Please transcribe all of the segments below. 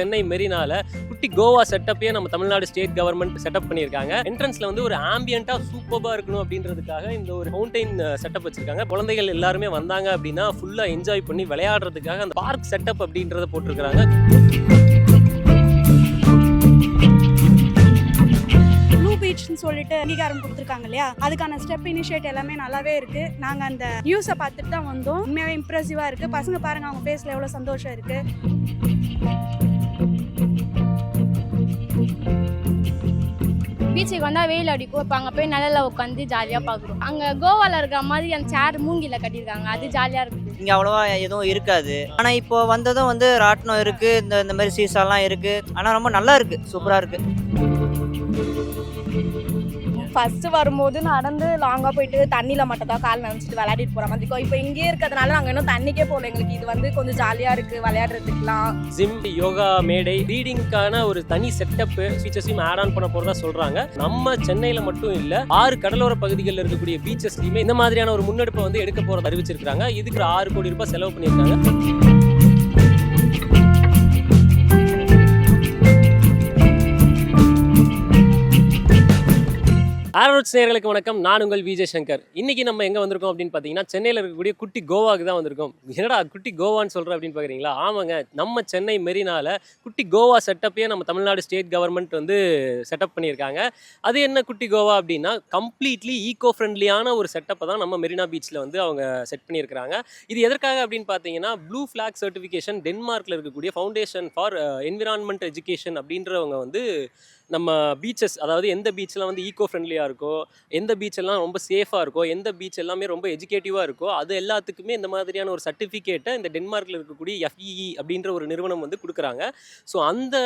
சென்னை மெரினால குட்டி கோவா செட்டப்பையே நம்ம தமிழ்நாடு ஸ்டேட் கவர்மெண்ட் செட்டப் பண்ணியிருக்காங்க. என்ட்ரன்ஸ்ல வந்து ஒரு ஆம்பியண்டா சூப்பராக இருக்கணும் அப்படின்றதுக்காக இந்த ஒரு மவுண்டைன் செட்டப் வச்சிருக்காங்க. குழந்தைகள் எல்லாருமே வந்தாங்க அப்படின்னா ஃபுல்லா என்ஜாய் பண்ணி விளையாடுறதுக்காக அந்த பார்க் செட்டப் அப்படின்றத போட்டிருக்காங்க பீச்னு சொல்லிட்டு அங்கீகாரம் கொடுத்துருக்காங்க இல்லையா? அதுக்கான ஸ்டெப் இனிஷியேட் எல்லாமே நல்லாவே இருக்கு. நாங்க அந்த நியூஸை பார்த்துட்டு தான் வந்தோம். உண்மையாவே இம்ப்ரெசிவா இருக்கு. பசங்க பாருங்க அவங்க ஃபேஸ்ல எவ்வளவு சந்தோஷம் இருக்கு. பீச்சுக்கு வந்தால் வெயில் அடிக்கும். இப்போ அங்கே போய் நிழலில் உட்காந்து ஜாலியாக பார்க்குறோம் அங்கே கோவாவில் இருக்கிற மாதிரி அந்த சேர் மூங்கில கட்டியிருக்காங்க. அது ஜாலியாக இருக்குது இங்கே அவ்வளோவா எதுவும் இருக்காது. ஆனால் இப்போ வந்ததும் வந்து ராட்டினம் இருக்குது இந்த இந்த மாதிரி சீசாலாம் இருக்குது ஆனால் ரொம்ப நல்லா இருக்குது சூப்பராக இருக்குது ஃபஸ்ட்டு வரும்போது நடந்து லாங்காக போயிட்டு தண்ணியில் மட்டும் தான் கால் நினச்சிட்டு விளையாடிட்டு போகிற மாதிரி இருக்கும். இப்போ இங்கேயே இருக்கிறதுனால நாங்கள் இன்னும் தண்ணிக்கே போகல. எங்களுக்கு இது வந்து கொஞ்சம் ஜாலியாக இருக்குது விளையாடுறதுக்குலாம் ஜிம் யோகா மேடை ரீடிங்க்கான ஒரு தனி செட்டப் ஃபீச்சர்ஸையும் ஆட் ஆன் பண்ண போகிறதா சொல்கிறாங்க நம்ம சென்னையில் மட்டும் இல்லை ஆறு கடலோர பகுதிகளில் இருக்கக்கூடிய பீச்சஸ்லையுமே இந்த மாதிரியான ஒரு முன்னெடுப்பை வந்து எடுக்க போகிறத அறிவிச்சிருக்காங்க இதுக்கு ஒரு ஆறு கோடி ரூபாய் செலவு பண்ணியிருக்காங்க. ஆரோட்ஸ் நேர்களுக்கு வணக்கம். நான் உங்கள் விஜய் சங்கர். இன்னைக்கு நம்ம எங்கே வந்திருக்கோம் அப்படின்னு பார்த்தீங்கன்னா சென்னையில் இருக்கக்கூடிய குட்டி கோவாக்கு தான் வந்திருக்கோம். என்னடா குட்டி கோவான்னு சொல்கிறேன் அப்படின்னு பார்க்குறீங்களா ஆமாங்க. நம்ம சென்னை மெரினால குட்டி கோவா செட்டப்பையே நம்ம தமிழ்நாடு ஸ்டேட் கவர்மெண்ட் வந்து செட்டப் பண்ணியிருக்காங்க. அது என்ன குட்டி கோவா அப்படின்னா கம்ப்ளீட்லி ஈகோ ஃப்ரெண்ட்லியான ஒரு செட்டப்பை தான் நம்ம மெரினா பீச்சில் வந்து அவங்க செட் பண்ணியிருக்கிறாங்க. இது எதற்காக அப்படின்னு பார்த்தீங்கன்னா ப்ளூ ஃப்ளாக் சர்டிஃபிகேஷன் டென்மார்க்கில் இருக்கக்கூடிய ஃபவுண்டேஷன் ஃபார் என்விரான்மெண்ட் எஜுகேஷன் அப்படின்றவங்க வந்து நம்ம பீச்சஸ் அதாவது எந்த பீச்செலாம் வந்து ஈகோ ஃப்ரெண்ட்லியாக இருக்கோ எந்த பீச் எல்லாம் ரொம்ப சேஃபாக இருக்கோ எந்த பீச் எல்லாமே ரொம்ப எஜுகேட்டிவாக இருக்கோ அது எல்லாத்துக்குமே இந்த மாதிரியான ஒரு சர்டிஃபிகேட்டை இந்த டென்மார்க்கில் இருக்கக்கூடிய எஃப்இஇ அப்படின்ற ஒரு நிறுவனம் வந்து கொடுக்குறாங்க. ஸோ அந்த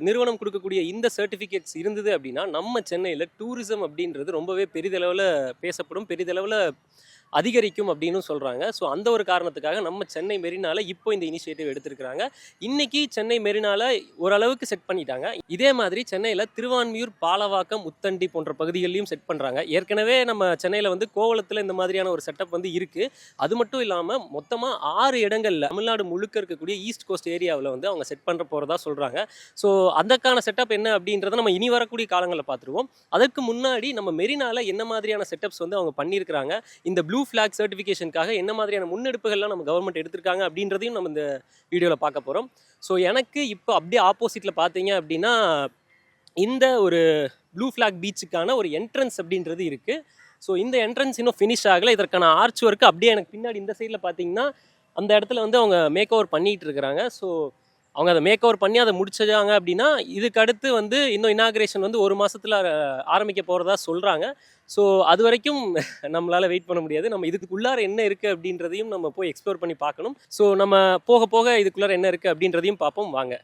நிறுவனம் கொடுக்கக்கூடிய இந்த சர்டிஃபிகேட்ஸ் இருந்தது அப்படின்னா நம்ம சென்னையில் டூரிசம் அப்படின்றது ரொம்பவே பெரிதளவில் பேசப்படும் பெரிதளவில் அதிகரிக்கும் அப்படின்னு சொல்கிறாங்க ஸோ அந்த ஒரு காரணத்துக்காக நம்ம சென்னை மெரினால இப்போ இந்த இனிஷியேட்டிவ் எடுத்திருக்கிறாங்க. இன்னைக்கு சென்னை மெரினால ஓரளவுக்கு செட் பண்ணிட்டாங்க. இதே மாதிரி சென்னையில் திருவான்மியூர் பாலவாக்கம் உத்தண்டி போன்ற பகுதிகளிலும் செட் பண்ணுறாங்க ஏற்கனவே நம்ம சென்னையில் வந்து கோவளத்தில் இந்த மாதிரியான ஒரு செட்டப் வந்து இருக்குது அது மட்டும் இல்லாமல் மொத்தமாக ஆறு இடங்களில் தமிழ்நாடு முழுக்க இருக்கக்கூடிய ஈஸ்ட் கோஸ்ட் ஏரியாவில் வந்து அவங்க செட் பண்ணுற போகிறதா சொல்கிறாங்க ஸோ அதற்கான செட்டப் என்ன அப்படின்றத நம்ம இனி வரக்கூடிய காலங்களில் பார்த்துருவோம். அதற்கு முன்னாடி நம்ம மெரினால என்ன மாதிரியான செட்டப்ஸ் வந்து அவங்க பண்ணியிருக்கிறாங்க? இந்த ப்ளூ ஃபிளாக் சர்டிஃபிகேஷனுக்காக என்ன மாதிரியான முன்னெடுப்புகள்லாம் நம்ம கவர்மெண்ட் எடுத்திருக்காங்க அப்படின்றதையும் நம்ம இந்த வீடியோவில் பார்க்க போகிறோம் ஸோ எனக்கு இப்போ அப்படியே ஆப்போசிட்டில் பார்த்தீங்க அப்படின்னா இந்த ஒரு ப்ளூ ஃப்ளாக் பீச்சுக்கான ஒரு என்ட்ரன்ஸ் அப்படின்றது இருக்குது ஸோ இந்த என்ட்ரன்ஸ் இன்னும் ஃபினிஷ் ஆகலை. இதற்கான ஆர்ச் ஒர்க்கு அப்படியே எனக்கு பின்னாடி இந்த சைடில் பார்த்தீங்கன்னா அந்த இடத்துல வந்து அவங்க மேக் ஓவர் பண்ணிகிட்டு இருக்கிறாங்க. ஸோ அவங்க அதை மேக் ஓவர் பண்ணி அதை முடிச்சாங்க அப்படின்னா இதுக்கு அடுத்து வந்து இன்னும் இனாகிரேஷன் வந்து ஒரு மாதத்தில் ஆரம்பிக்க போகிறதா சொல்கிறாங்க ஸோ அது வரைக்கும் நம்மளால் வெயிட் பண்ண முடியாது. நம்ம இதுக்குள்ளார என்ன இருக்குது அப்படின்றதையும் நம்ம போய் எக்ஸ்ப்ளோர் பண்ணி பார்க்கணும். ஸோ நம்ம போக போக இதுக்குள்ளார என்ன இருக்குது அப்படின்றதையும் பார்ப்போம். வாங்க.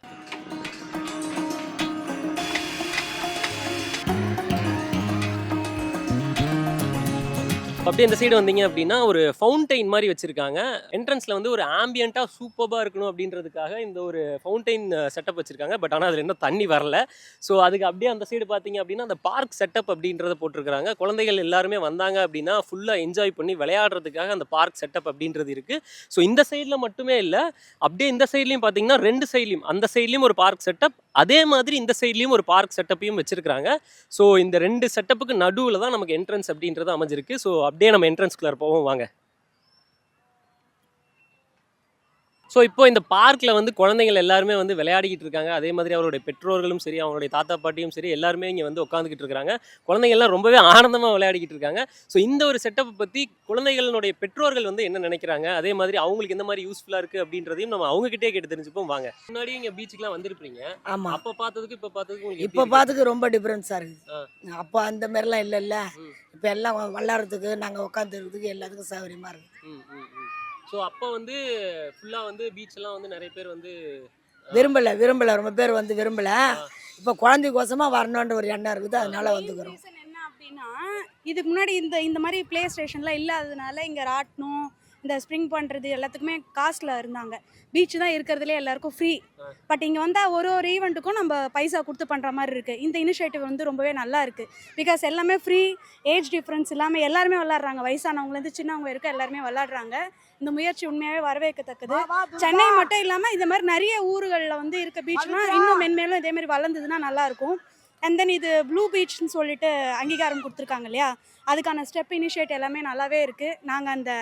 அப்படியே இந்த சைடு வந்தீங்க அப்படின்னா ஒரு ஃபவுண்டைன் மாதிரி வச்சிருக்காங்க. என்ட்ரன்ஸ்ல வந்து ஒரு ஆம்பியண்டா சூப்பராக இருக்கணும் அப்படின்றதுக்காக இந்த ஒரு ஃபவுண்டைன் செட்டப் வச்சிருக்காங்க. பட் ஆனால் அதில் இன்னும் தண்ணி வரல. ஸோ அதுக்கு அப்படியே அந்த சைடு பார்த்தீங்க அப்படின்னா அந்த பார்க் செட்டப் அப்படின்றத போட்டிருக்காங்க குழந்தைகள் எல்லாருமே வந்தாங்க அப்படின்னா ஃபுல்லாக என்ஜாய் பண்ணி விளையாடுறதுக்காக அந்த பார்க் செட்டப் அப்படின்றது இருக்குது ஸோ இந்த சைடில் மட்டுமே இல்லை. அப்படியே இந்த சைட்லையும் பார்த்தீங்கன்னா ரெண்டு சைட்லையும் அந்த சைட்லையும் ஒரு பார்க் செட்டப் அதே மாதிரி இந்த சைட்லையும் ஒரு பார்க் செட்டப்பையும் வச்சிருக்காங்க ஸோ இந்த ரெண்டு செட்டப்புக்கு நடுவில் தான் நமக்கு என்ட்ரன்ஸ் அப்படின்றது அமைஞ்சிருக்கு. ஸோ அப்படியே நம்ம என்ட்ரன்ஸ்குள்ளே போவோம் வாங்க. ஸோ இப்போ இந்த பார்க்கில் வந்து குழந்தைகள் எல்லாருமே வந்து விளையாடிக்கிட்டு இருக்காங்க. அதே மாதிரி அவருடைய பெற்றோர்களும் சரி அவங்களுடைய தாத்தா பாட்டியும் சரி எல்லாருமே இங்கே வந்து உட்காந்துக்கிட்டு இருக்காங்க. குழந்தைகள்லாம் ரொம்பவே ஆனந்தமாக விளையாடிக்கிட்டு இருக்காங்க. ஸோ இந்த ஒரு செட்டப்பை பற்றி குழந்தைகளுடைய பெற்றோர்கள் வந்து என்ன நினைக்கிறாங்க? அதே மாதிரி அவங்களுக்கு எந்த மாதிரி யூஸ்ஃபுல்லாக இருக்குது அப்படின்றதையும் நம்ம அவங்ககிட்டே கேட்டு தெரிஞ்சுப்போம். வாங்க. முன்னாடி இங்கே பீச்சுக்குலாம் வந்திருப்பீங்க. ஆமா. அப்போ பார்த்ததுக்கு இப்போ பார்த்ததுக்கு இப்ப எப்படி பார்த்துக்கு ரொம்ப டிஃபரன்ஸா ஆ. இருக்குது அப்போ அந்த மாதிரிலாம் இல்லைல்ல. இப்ப எல்லாம் விளாட்றதுக்கு நாங்க உட்காந்துருக்கிறதுக்கு எல்லாத்துக்கும் சௌகரியமா இருக்கு. ம் ம் ம். ஸோ அப்போ வந்து ஃபுல்லாக வந்து பீச் எல்லாம் வந்து நிறைய பேர் வந்து விரும்பல விரும்பல. ரொம்ப பேர் வந்து விரும்பல. இப்ப குழந்தைக்கோசமா வரணுன்ற ஒரு எண்ணம் இருக்குது. அதனால வந்துக்கிறோம். ரீசன் என்ன அப்படின்னா இதுக்கு முன்னாடி இந்த இந்த மாதிரி பிளே ஸ்டேஷன்லாம் இல்லாததுனால இங்க ராட்டணும் இந்த ஸ்ப்ரிங் பண்ணுறது எல்லாத்துக்குமே காஸ்ட்டில் இருந்தாங்க. பீச் தான் இருக்கிறதுலே எல்லாருக்கும் ஃப்ரீ பட் இங்கே வந்தால் ஒரு ஒரு ஈவெண்ட்டுக்கும் நம்ம பைசா கொடுத்து பண்ணுற மாதிரி இருக்குது இந்த இனிஷியேட்டிவ் வந்து ரொம்பவே நல்லா இருக்குது பிகாஸ் எல்லாமே ஃப்ரீ ஏஜ் டிஃப்ரென்ஸ் இல்லாமல் எல்லாருமே விளாட்றாங்க வயசானவங்கலேருந்து சின்னவங்க இருக்க எல்லாருமே விளாட்றாங்க இந்த முயற்சி உண்மையாகவே வரவேற்கத்தக்கது. சென்னை மட்டும் இல்லாமல் இந்த மாதிரி நிறைய ஊர்களில் வந்து இருக்க பீச்னா இன்னும் மென்மேலும் இதே மாதிரி வளர்ந்ததுன்னா நல்லாயிருக்கும் அண்ட் தென் இது ப்ளூ பீச்னு சொல்லிட்டு அங்கீகாரம் கொடுத்துருக்காங்க இல்லையா? அதுக்கான ஸ்டெப் இனிஷியேட் எல்லாமே நல்லாவே இருக்குது நாங்கள் அந்த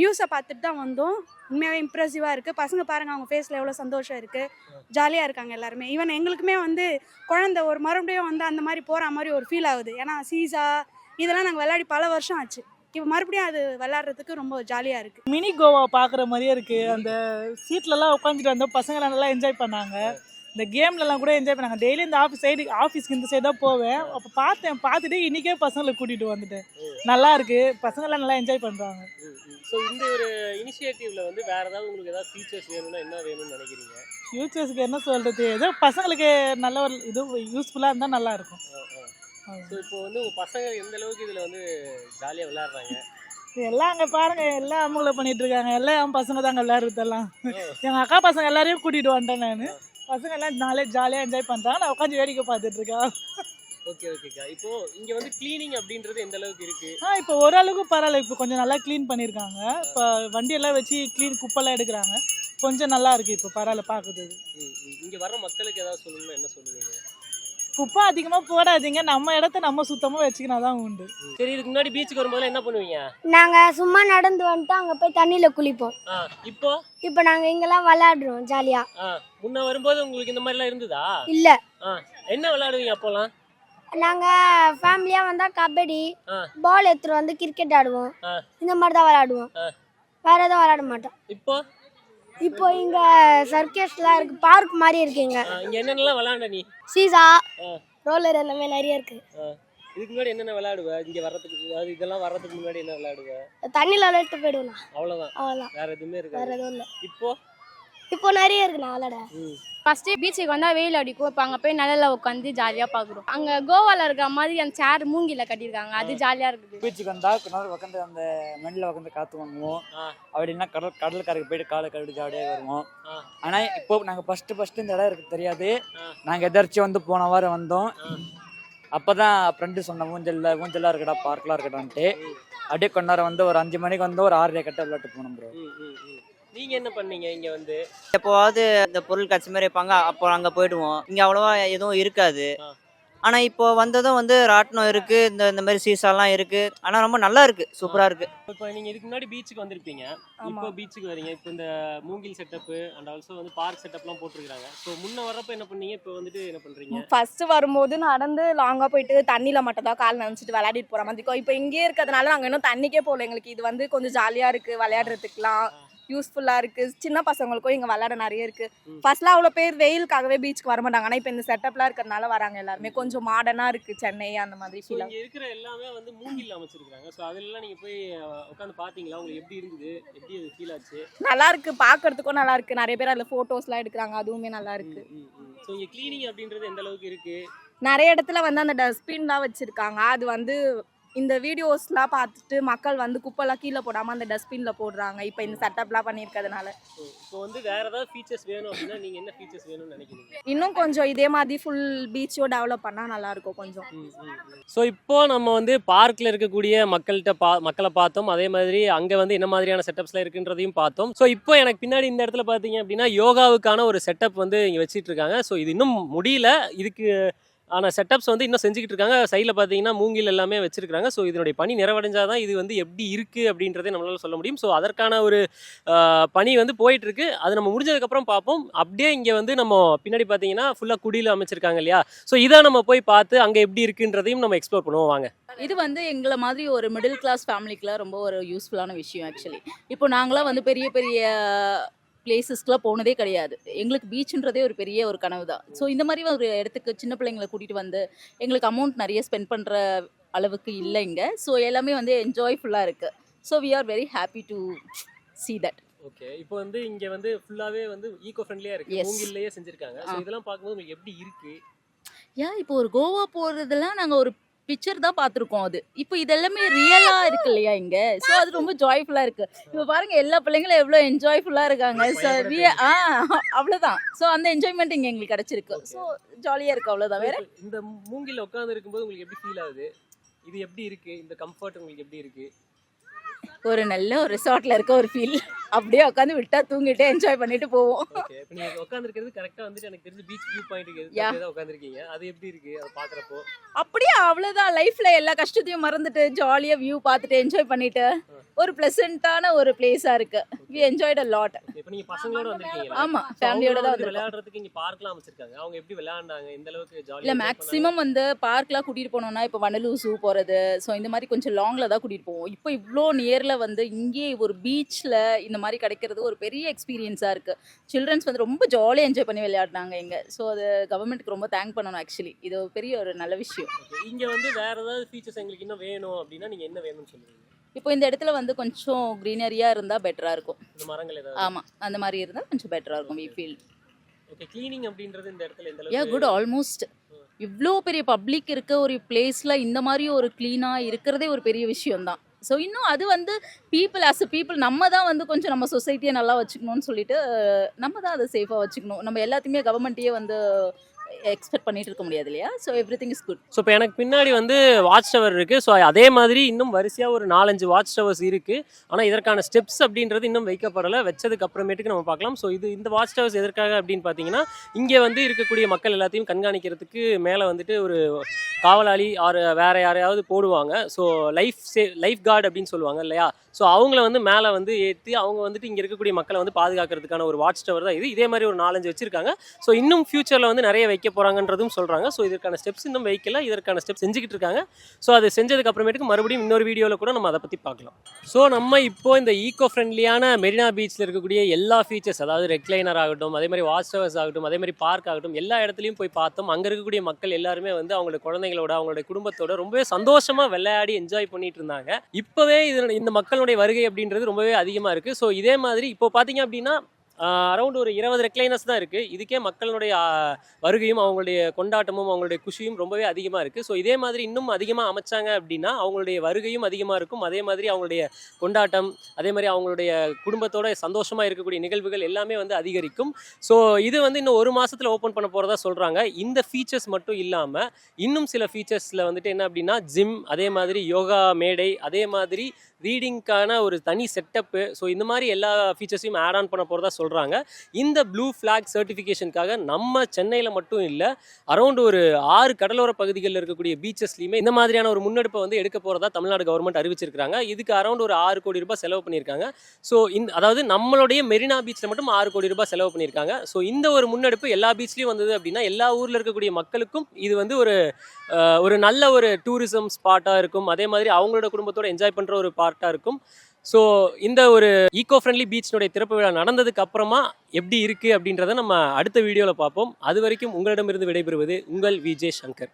நியூஸை பார்த்துட்டு தான் வந்தோம். உண்மையாகவே இம்ப்ரெசிவாக இருக்குது பசங்க பாருங்கள் அவங்க ஃபேஸில் எவ்வளோ சந்தோஷம் இருக்குது ஜாலியாக இருக்காங்க எல்லாருமே. ஈவன் எங்களுக்குமே வந்து குழந்தை ஒரு மறுபடியும் வந்து அந்த மாதிரி போகிற மாதிரி ஒரு ஃபீல் ஆகுது. ஏன்னா சீசா இதெல்லாம் நாங்கள் விளையாடி பல வருஷம் ஆச்சு. இப்போ மறுபடியும் அது விளாட்றதுக்கு ரொம்ப ஜாலியாக இருக்குது மினி கோவா பார்க்குற மாதிரியே இருக்குது அந்த சீட்லலாம் உட்காந்துட்டு வந்தோம். பசங்களாம் நல்லா என்ஜாய் பண்ணாங்க. இந்த கேம்லலாம் கூட என்ஜாய் பண்ணாங்க. டெய்லி இந்த ஆஃபீஸ் சைடு ஆஃபீஸ்க்கு இந்த சைடு தான் போவேன். அப்போ பார்த்தேன் பார்த்துட்டு இன்றைக்கே பசங்களை கூட்டிகிட்டு வந்துட்டேன். நல்லா இருக்குது பசங்களாம் நல்லா என்ஜாய் பண்ணுறாங்க ஸோ இந்த ஒரு இனிஷியேட்டிவ்ல வந்து வேற ஏதாவது உங்களுக்கு ஏதாவது ஃபீச்சர்ஸ் வேணும்னா என்ன வேணும்னு நினைக்கிறீங்க? ஃபியூச்சர்ஸ்க்கு என்ன சொல்கிறது ஏதோ பசங்களுக்கு நல்ல ஒரு இது யூஸ்ஃபுல்லாக இருந்தால் நல்லா இருக்கும். ஸோ இப்போ வந்து உங்க பசங்க எந்த அளவுக்கு இதுல வந்து ஜாலியா விளையாடுறாங்க? எல்லாம் அங்கே பாருங்க எல்லாம் அவங்கள பண்ணிட்டு இருக்காங்க. எல்லாம் என் பசங்க தாங்க விளையாடுறதெல்லாம். எங்கள் அக்கா பசங்க எல்லாரையும் கூட்டிகிட்டு வந்துட்டேன் நான். பசங்க எல்லாம் நாளே ஜாலியாக என்ஜாய் பண்ணுறாங்க நான் உட்காந்து வேடிக்கை பார்த்துட்டு இருக்கேன். ஓகே ஓகேக்கா இப்போ இங்க வந்து க்ளீனிங் அப்படின்றது எந்த அளவுக்கு இருக்கு? ஆ இப்போ ஓரளவுக்கு பரவாயில்ல. இப்போ கொஞ்சம் நல்லா க்ளீன் பண்ணியிருக்காங்க இப்போ வண்டியெல்லாம் வச்சு க்ளீன் குப்பெல்லாம் எடுக்கிறாங்க. கொஞ்சம் நல்லா இருக்கு இப்போ பரவாயில்ல ம். இங்க வர்ற மக்களுக்கு ஏதாவது சொல்லணும்னா என்ன சொல்லுவீங்க? குப்பை அதிகமாக போடாதீங்க. நம்ம இடத்த நம்ம சுத்தமாக வச்சுக்கினா தான் உண்டு. சரி இதுக்கு முன்னாடி பீச்சுக்கு வரும்போது என்ன பண்ணுவீங்க? நாங்கள் சும்மா நடந்து வந்துட்டு அங்கே போய் தண்ணியில் குளிப்போம். ஆ இப்போ? இப்போ நாங்கள் இங்கெல்லாம் விளாடுறோம் ஜாலியாக ஆ முன்ன வரும்போது உங்களுக்கு இந்த மாதிரிலாம் இருந்ததா? இல்லை. ஆ என்ன விளையாடுவீங்க அப்போலாம்? நாங்கள் ஃபேமிலியாக வந்தால் கபடி. பால் எடுத்துகிட்டு வந்து கிரிக்கெட் ஆடுவோம். இந்த மாதிரி தான் விளாடுவோம். வேற எதுவும் விளாட மாட்டோம். இப்போ? இப்போ இங்கே சர்க்கஸ்லாம் இருக்கு பார்க் மாதிரி இருக்குங்க ஆ, இங்க என்னென்னலாம் விளையாண்ட நீ? சீசா. ரோலர் எல்லாமே நிறைய இருக்கு. இதுக்கு முன்னாடி என்னென்ன விளையாடுவ? இங்க வர்றதுக்கு இதெல்லாம் வர்றதுக்கு முன்னாடி என்ன விளையாடுவ? தண்ணியில் விளையாட்டு போயிடுவோம் அவ்வளவுதான். அவ்வளோதான் வேற எதுவுமே வேற இருக்காது எதுவும் இல்லை. இப்போ? இப்போ நிறைய இருக்கு நான் விளாட ம். ஃபஸ்ட்டு பீச்சுக்கு வந்தால் வெயில் அடிக்கும். இப்போ அங்கே போய் நிழல்ல உட்காந்து ஜாலியாக பார்க்குறோம் அங்கே கோவாவில் இருக்கிற மாதிரி அந்த சேர் மூங்கில கட்டியிருக்காங்க. அது ஜாலியாக இருக்குது. பீச்சுக்கு வந்தால் நேரம் உட்காந்து அந்த மண்ணில் உட்காந்து காற்று வாங்குவோம். அப்படின்னா கடல் கடற்கரைக்கு போயிட்டு காலை கழுவிட்டு ஜாலியாக வருவோம். ஆனால் இப்போ நாங்கள் ஃபஸ்ட்டு ஃபஸ்ட்டு இந்த இடம் இருக்கு தெரியாது. நாங்கள் எதாச்சும் வந்து போன வாரம் வந்தோம். அப்போ தான் ஃப்ரெண்டு சொன்ன ஊஞ்சல்ல ஊஞ்சலாக இருக்கடா பார்க்கெலாம் இருக்கடான்ட்டு. அப்படியே கொஞ்ச நேரம் வந்து ஒரு அஞ்சு மணிக்கு வந்து ஒரு ஆறரை கட்ட விளையாட்டு போனோம் ப்ரோ. நீங்க என்ன பண்ணீங்க இங்க வந்து? எப்போவாவது இந்த பொருள் காட்சி மாதிரி வைப்பாங்க அப்போ அங்கே போயிடுவோம். இங்கே அவ்வளோவா எதுவும் இருக்காது. ஆ. ஆனால் இப்போ வந்ததும் வந்து ராட்டினம் இருக்கு இந்த இந்த மாதிரி சீசாலாம் இருக்கு. ஆனால் ரொம்ப நல்லா இருக்கு சூப்பராக இருக்கு. இப்போ நீங்க இதுக்கு முன்னாடி பீச்சுக்கு வந்திருப்பீங்க. இப்போ பீச்சுக்கு வரீங்க. இப்போ இந்த மூங்கில் செட்டப் அண்ட் ஆல்சோ வந்து பார்க் செட்டப்லாம் போட்டிருக்காங்க ஸோ முன்ன வரப்ப என்ன பண்ணீங்க? இப்போ வந்துட்டு என்ன பண்றீங்க? ஃபர்ஸ்ட் வரும்போது நடந்து லாங்காக போயிட்டு தண்ணியில் மட்டும் தான் கால் நினச்சிட்டு விளையாடிட்டு போகிற மாதிரி இருக்கும். இப்போ இங்கேயே இருக்கிறதுனால நாங்கள் இன்னும் தண்ணிக்கே போகல. எங்களுக்கு இது வந்து கொஞ்சம் ஜாலியாக இருக்குது விளையாடுறதுக்குலாம் யூஸ்ஃபுல்லாக இருக்குது சின்ன பசங்களுக்கும் இங்கே விளையாட நிறைய இருக்குது. ஃபர்ஸ்ட்லாம் அவ்வளோ பேர் வெயிலுக்காகவே பீச்சுக்கு வர மாட்டாங்க ஆனால் இப்போ இந்த செட்டப்லாம் இருக்கிறதுனால வராங்க எல்லாருமே. கொஞ்சம் மாடர்னாக இருக்குது சென்னை அந்த மாதிரி ஃபீல் இங்க இருக்கிற எல்லாமே வந்து மூங்கில் அமைச்சிருக்காங்க ஸோ அதெல்லாம் நீங்க போய் உட்காந்து பாத்தீங்களா உங்களுக்கு எப்படி இருந்தது? எப்படி அது ஃபீல் ஆச்சு? நல்லா இருக்கு. பார்க்கறதுக்கும் நல்லா இருக்கு. நிறைய பேர் அதில் ஃபோட்டோஸ்லாம் எடுக்கிறாங்க. அதுவுமே நல்லா இருக்கு. ஸோ இங்க க்ளீனிங் அப்படின்றது எந்த அளவுக்கு இருக்கு? நிறைய இடத்துல வந்து அந்த டஸ்ட்பின்லாம் வச்சுருக்காங்க. அது வந்து இந்த வீடியோஸ்லாம் பார்த்துட்டு மக்கள் வந்து குப்பைலாம் கீழே போடாமல் அந்த டஸ்ட்பினில் போடுறாங்க. இப்போ இந்த செட்டப்லாம் பண்ணியிருக்கிறதுனால. இப்போ வந்து வேற ஏதாவது ஃபீச்சர்ஸ் வேணும் அப்படின்னா நீங்க என்ன ஃபீச்சர்ஸ் வேணும்னு நினைக்கிறீங்க? இன்னும் கொஞ்சம் இதே மாதிரி ஃபுல் பீச்சும் டெவலப் பண்ணால் நல்லாயிருக்கும் கொஞ்சம். ஸோ இப்போ நம்ம வந்து பார்க்கில் இருக்கக்கூடிய மக்கள்கிட்ட பா மக்களை பார்த்தோம். அதே மாதிரி அங்கே வந்து என்ன மாதிரியான செட்டப்ஸ்லாம் இருக்குன்றதையும் பார்த்தோம். ஸோ இப்போ எனக்கு பின்னாடி இந்த இடத்துல பார்த்தீங்க அப்படின்னா யோகாவுக்கான ஒரு செட்டப் வந்து இங்கே வச்சிட்டு இருக்காங்க ஸோ இது இன்னும் முடியல. இதுக்கு ஆனால் செட்டப்ஸ் வந்து இன்னும் செஞ்சுக்கிட்டு இருக்காங்க. சைடில் பார்த்தீங்கன்னா மூங்கில் எல்லாமே வச்சிருக்காங்க ஸோ இதனுடைய பணி நிறைவடைஞ்சால் தான் இது வந்து எப்படி இருக்குது அப்படின்றதே நம்மளால் சொல்ல முடியும். ஸோ அதற்கான ஒரு பணி வந்து போயிட்டுருக்கு. அது நம்ம முடிஞ்சதுக்கப்புறம் பார்ப்போம். அப்படியே இங்கே வந்து நம்ம பின்னாடி பார்த்தீங்கன்னா ஃபுல்லாக குடியில் அமைச்சிருக்காங்க இல்லையா? ஸோ இதை நம்ம போய் பார்த்து அங்கே எப்படி இருக்குன்றதையும் நம்ம எக்ஸ்ப்ளோர் பண்ணுவோம். வாங்க. இது வந்து எங்களை மாதிரி ஒரு மிடில் கிளாஸ் ஃபேமிலிக்குலாம் ரொம்ப ஒரு யூஸ்ஃபுல்லான விஷயம் ஆக்சுவலி இப்போ நாங்களாம் வந்து பெரிய பெரிய பிளேசஸ்க்குலாம் போனதே கிடையாது. எங்களுக்கு பீச்சுன்றதே ஒரு பெரிய ஒரு கனவு தான். ஸோ இந்த மாதிரி ஒரு இடத்துக்கு சின்ன பிள்ளைங்களை கூட்டிகிட்டு வந்து எங்களுக்கு அமௌண்ட் நிறைய ஸ்பெண்ட் பண்ணுற அளவுக்கு இல்லை இங்கே. ஸோ எல்லாமே வந்து என்ஜாய்ஃபுல்லாக இருக்குது so we are very happy to see that okay இப்போ வந்து இங்க வந்து ஃபுல்லாவே வந்து ஈகோ ஃப்ரெண்ட்லியா இருக்கு. Yes. மூங்கில்லையே செஞ்சிருக்காங்க. ஸோ. இதெல்லாம் பார்க்கும்போது உங்களுக்கு எப்படி இருக்கு? யா இப்போ ஒரு கோவா போகிறதெல்லாம் நாங்கள் ஒரு பிக்சர் தான் பார்த்துருக்கோம் அது. இப்போ இதெல்லாமே ரியலாக இருக்கு இல்லையா இங்கே? ஸோ அது ரொம்ப ஜாய்ஃபுல்லாக இருக்குது இப்போ பாருங்க எல்லா பிள்ளைங்களும் எவ்வளோ என்ஜாய்ஃபுல்லாக இருக்காங்க. ஸோ வி ஆ அவ்வளோதான் ஸோ அந்த என்ஜாய்மெண்ட் இங்கே எங்களுக்கு கிடச்சிருக்கு. ஸோ ஜாலியாக இருக்குது அவ்வளோதான் வேற? இந்த மூங்கில் உட்கார்ந்து இருக்கும்போது உங்களுக்கு எப்படி ஃபீல் ஆகுது? இது எப்படி இருக்கு? இந்த கம்ஃபர்ட் உங்களுக்கு எப்படி இருக்கு? ஒரு நல்ல ஒரு ரிசார்ட்ல இருக்க ஒரு ஃபீல் அப்படியே உட்காந்து விட்டா தூங்கிட்டு என்ஜாய் பண்ணிட்டு போவோம். உட்காந்துருக்கிறது கரெக்டா வந்துட்டு எனக்கு தெரிஞ்சு பீச் வியூ பாயிண்ட் உட்காந்துருக்கீங்க அது எப்படி இருக்கு? அதை பாக்குறப்போ அப்படியே அவ்வளோதான் லைஃப்ல எல்லா கஷ்டத்தையும் மறந்துட்டு ஜாலியாக வியூ பார்த்துட்டு என்ஜாய் பண்ணிட்டு ஒரு ப்ளசண்ட்டான ஒரு பிளேஸாக இருக்கு. வி என்ஜாய்ட் அ லாட் இப்போ நீங்க பசங்களோட வந்திருக்கீங்க ஆமா ஃபேமிலியோட தான் வந்திருக்கோம். விளையாடுறதுக்கு இங்க பார்க்லாம் அமைச்சிருக்காங்க. அவங்க எப்படி விளையாண்டாங்க எந்த அளவுக்கு ஜாலியா இல்லை மேக்ஸிமம் வந்து பார்க்லாம் கூட்டிகிட்டு போனோம்னா இப்போ வண்டலூர் ஜூ போகிறது ஸோ இந்த மாதிரி கொஞ்சம் லாங்கில் தான் கூட்டிகிட்டு போவோம். இப்போ இவ்வளோ நியரில் வந்து இங்கே ஒரு பீச்சில் இந்த மாதிரி கிடைக்கிறது ஒரு பெரிய எக்ஸ்பீரியன்ஸாக இருக்குது சில்ட்ரன்ஸ் வந்து ரொம்ப ஜாலியாக என்ஜாய் பண்ணி விளையாடினாங்க இங்கே. ஸோ அது கவர்மெண்ட்டுக்கு ரொம்ப தேங்க் பண்ணணும் ஆக்சுவலி இது ஒரு பெரிய ஒரு நல்ல விஷயம். இங்க வந்து வேற ஏதாவது ஃபீச்சர்ஸ் எங்களுக்கு இன்னும் வேணும் அப்படின்னா நீங்க என்ன வேணும்னு சொல்லுவீங்க? இப்போ இந்த இடத்துல வந்து கொஞ்சம் க்ரீனரியாக இருந்தால் பெட்டராக இருக்கும். ஆமாம் அந்த மாதிரி இருந்தால் கொஞ்சம் பெட்டராக இருக்கும் வி ஃபீல் ஓகே க்ளீனிங் அப்படின்றது இந்த இடத்துல எந்த அளவுக்கு குட் ஆல்மோஸ்ட் இவ்வளோ பெரிய பப்ளிக் இருக்க ஒரு பிளேஸில் இந்த மாதிரி ஒரு க்ளீனாக இருக்கிறதே ஒரு பெரிய விஷயம்தான். ஸோ இன்னும் அது வந்து பீப்புள் ஆஸ் அ பீப்புள் நம்ம தான் வந்து கொஞ்சம் நம்ம சொசைட்டியை நல்லா வச்சுக்கணும்னு சொல்லிட்டு நம்ம தான் அதை சேஃபாக வச்சுக்கணும். நம்ம எல்லாத்தையுமே கவர்மெண்ட்டையே வந்து எக்ஸ்பெக்ட் பண்ணிட்டு இருக்க முடியாது இல்லையா? So everything is good so இப்போ எனக்கு பின்னாடி வந்து வாட்ச் டவர் இருக்குது ஸோ அதே மாதிரி இன்னும் வரிசையாக ஒரு நாலஞ்சு வாட்ச் டவர்ஸ் இருக்குது ஆனால் இதற்கான ஸ்டெப்ஸ் அப்படின்றது இன்னும் வைக்கப்படலை. வச்சதுக்கு அப்புறமேட்டுக்கு நம்ம பார்க்கலாம். ஸோ இது இந்த வாட்ச் டவர்ஸ் எதற்காக அப்படின்னு பார்த்தீங்கன்னா இங்கே வந்து இருக்கக்கூடிய மக்கள் எல்லாத்தையும் கண்காணிக்கிறதுக்கு மேலே வந்துட்டு ஒரு காவலாளி ஆர் வேற யாரையாவது போடுவாங்க. So life save life guard அப்படின்னு சொல்லுவாங்க இல்லையா? ஸோ அவங்கள வந்து மேலே வந்து ஏற்றி அவங்க வந்துட்டு இங்கே இருக்கக்கூடிய மக்களை வந்து பாதுகாக்கிறதுக்கான ஒரு வாட்ச் டவர் தான் இது. இதே மாதிரி ஒரு நாலஞ்சு வச்சிருக்காங்க. ஸோ இன்னும் ஃபியூச்சரில் வந்து நிறைய வைக்க போகிறாங்கன்றதும் சொல்கிறாங்க ஸோ இதற்கான ஸ்டெப்ஸ் இன்னும் வைக்கல. இதற்கான ஸ்டெப்ஸ் செஞ்சுக்கிட்டு இருக்காங்க. ஸோ அதை செஞ்சதுக்கு அப்புறமேட்டுக்கு மறுபடியும் இன்னொரு வீடியோவில் கூட நம்ம அதை பற்றி பார்க்கலாம். ஸோ நம்ம இப்போ இந்த ஈகோ ஃப்ரெண்ட்லியான மெரினா பீச்சில் இருக்கக்கூடிய எல்லா ஃபீச்சர்ஸ் அதாவது ரெக்லைனர் ஆகட்டும் அதே மாதிரி வாட்ச் டவர்ஸ் ஆகட்டும் அதே மாதிரி பார்க் ஆகட்டும் எல்லா இடத்துலையும் போய் பார்த்தோம். அங்கே இருக்கக்கூடிய மக்கள் எல்லாருமே வந்து அவங்களோட குழந்தைங்களோட அவங்களுடைய குடும்பத்தோட ரொம்பவே சந்தோஷமாக விளையாடி என்ஜாய் பண்ணிட்டு இருந்தாங்க. இப்போவே இது இந்த மக்களுடைய வருகை அப்படின்றது ரொம்பவே அதிகமாக இருக்குது ஸோ இதே மாதிரி இப்போ பார்த்தீங்க அப்படின்னா அரௌண்ட் ஒரு இருபது ரெக்லைனர்ஸ் தான் இருக்குது இதுக்கே மக்களுடைய வருகையும் அவங்களுடைய கொண்டாட்டமும் அவங்களுடைய குஷியும் ரொம்பவே அதிகமாக இருக்குது ஸோ இதே மாதிரி இன்னும் அதிகமாக அமைச்சாங்க அப்படின்னா அவங்களுடைய வருகையும் அதிகமாக இருக்கும். அதே மாதிரி அவங்களுடைய கொண்டாட்டம் அதே மாதிரி அவங்களுடைய குடும்பத்தோட சந்தோஷமாக இருக்கக்கூடிய நிகழ்வுகள் எல்லாமே வந்து அதிகரிக்கும். ஸோ இது வந்து இன்னும் ஒரு மாதத்தில் ஓப்பன் பண்ண போகிறதா சொல்கிறாங்க இந்த ஃபீச்சர்ஸ் மட்டும் இல்லாமல் இன்னும் சில ஃபீச்சர்ஸில் வந்துட்டு என்ன அப்படின்னா ஜிம் அதே மாதிரி யோகா மேடை அதே மாதிரி ரீடிங்க்கான ஒரு தனி செட்டப்பு. ஸோ இந்த மாதிரி எல்லா ஃபீச்சர்ஸையும் ஆட் ஆன் பண்ண போகிறதா சொல்கிறாங்க இந்த ப்ளூ ஃப்ளாக் சர்டிஃபிகேஷனுக்காக நம்ம சென்னையில் மட்டும் இல்லை அரௌண்ட் ஒரு ஆறு கடலோர பகுதிகளில் இருக்கக்கூடிய பீச்சஸ்லையுமே இந்த மாதிரியான ஒரு முன்னெடுப்பை வந்து எடுக்க போகிறதா தமிழ்நாடு கவர்மெண்ட் அறிவிச்சிருக்காங்க இதுக்கு அரௌண்ட் ஒரு ஆறு கோடி ரூபாய் செலவு பண்ணியிருக்காங்க. ஸோ இந்த அதாவது நம்மளுடைய மெரினா பீச்சில் மட்டும் ஆறு கோடி ரூபாய் செலவு பண்ணியிருக்காங்க. ஸோ இந்த ஒரு முன்னெடுப்பு எல்லா பீச்லேயும் வந்தது அப்படின்னா எல்லா ஊரில் இருக்கக்கூடிய மக்களுக்கும் இது வந்து ஒரு ஒரு நல்ல ஒரு டூரிசம் ஸ்பாட்டாக இருக்கும். அதே மாதிரி அவங்களோட குடும்பத்தோட என்ஜாய் பண்ணுற ஒரு பார்ட்டாக இருக்கும். ஸோ இந்த ஒரு ஈகோ ஃப்ரெண்ட்லி பீச்சினுடைய திறப்பு விழா நடந்ததுக்கு அப்புறமா எப்படி இருக்குது அப்படின்றத நம்ம அடுத்த வீடியோவில் பார்ப்போம். அது வரைக்கும் உங்களிடமிருந்து விடைபெறுவது உங்கள் விஜய் சங்கர்.